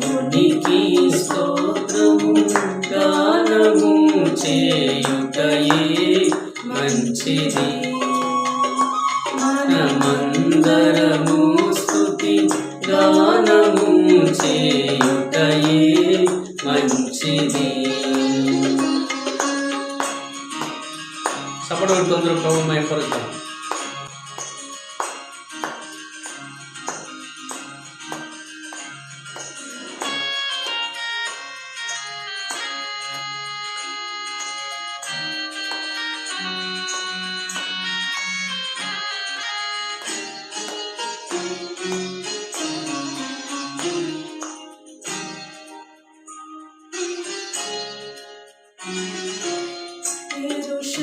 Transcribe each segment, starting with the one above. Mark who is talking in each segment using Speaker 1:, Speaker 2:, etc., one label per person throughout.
Speaker 1: దేవునికి స్తోత్రము గానము చేయుటయే మంచిది. మనమందరము స్థుతి గానము చేయుటయే మంచిది. సపడోడు తొందర ప్రభు మైపరుద్దాం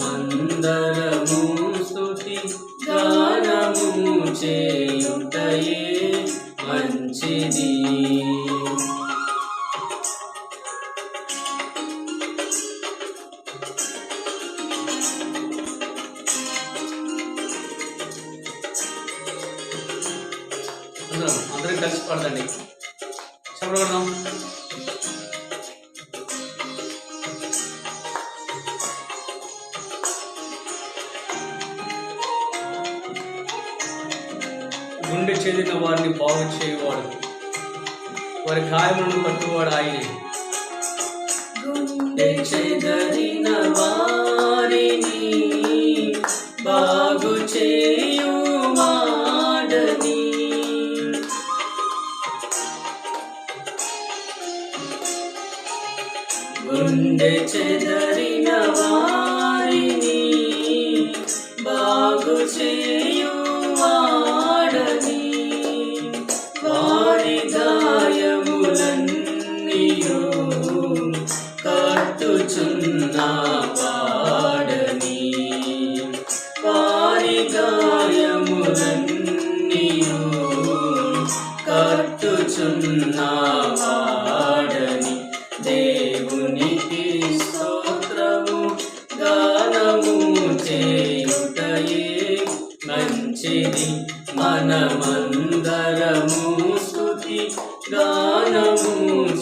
Speaker 1: మందరము స్థుతి గానము చేయుటయే మంచిది. అందరం కలిసి పడదండి. చెప్పడం గుండె చెందిన వారిని బాగు చేయవాడు. వారి గాయములను పట్టువాడు ఆయనే. గుండె చెదరిన వారిని బాగు చేయువాడని. గుండె కట్టుచున్నవాడని దేవునికి స్తోత్రము గానము చేయుటయే మంచిది. మనమందరము స్థుతి గానము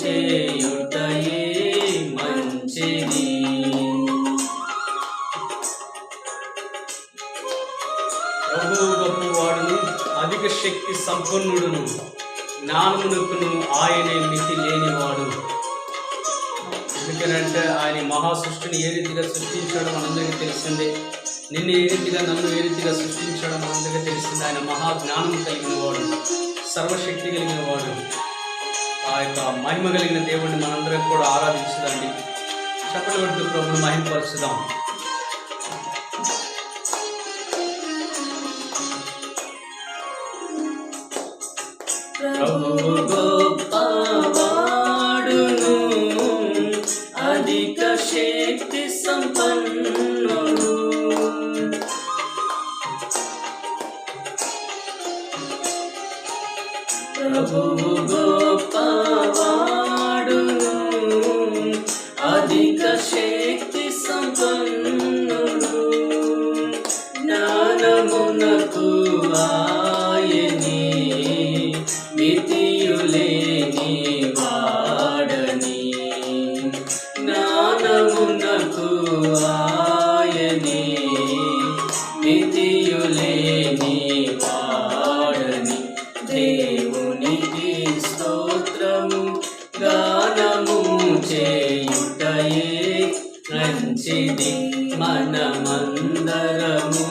Speaker 1: చేయుటయే మంచిది. ప్రభువు గొప్పవాడును అధిక శక్తి సంపన్నుడును. జ్ఞానమునకును ఆయనే మితి లేనివాడు ఎందుకనంటే ఆయన మహా సృష్టిని ఏ రీతిగా సృష్టించాడో మనందరికీ తెలిసిందే. నిన్ను ఏ రీతిగా నన్ను ఏ రీతిగా సృష్టించాడో మనందరికీ తెలిసిందే. ఆయన మహా జ్ఞానం కలిగిన వాడు సర్వశక్తి కలిగిన వాడు ఆ యొక్క మహిమ కలిగిన దేవుడిని మనందరం కూడా ఆరాధించదండి. చెప్పలు పడుతూ ప్రభుని మహిమపరుచుదాం ప్రభు గొప్పవాడును అధిక శక్తి సంపన్నుడు. దేవునికి స్తోత్రము గానము చేయుటయే మంచిది మనమందరము.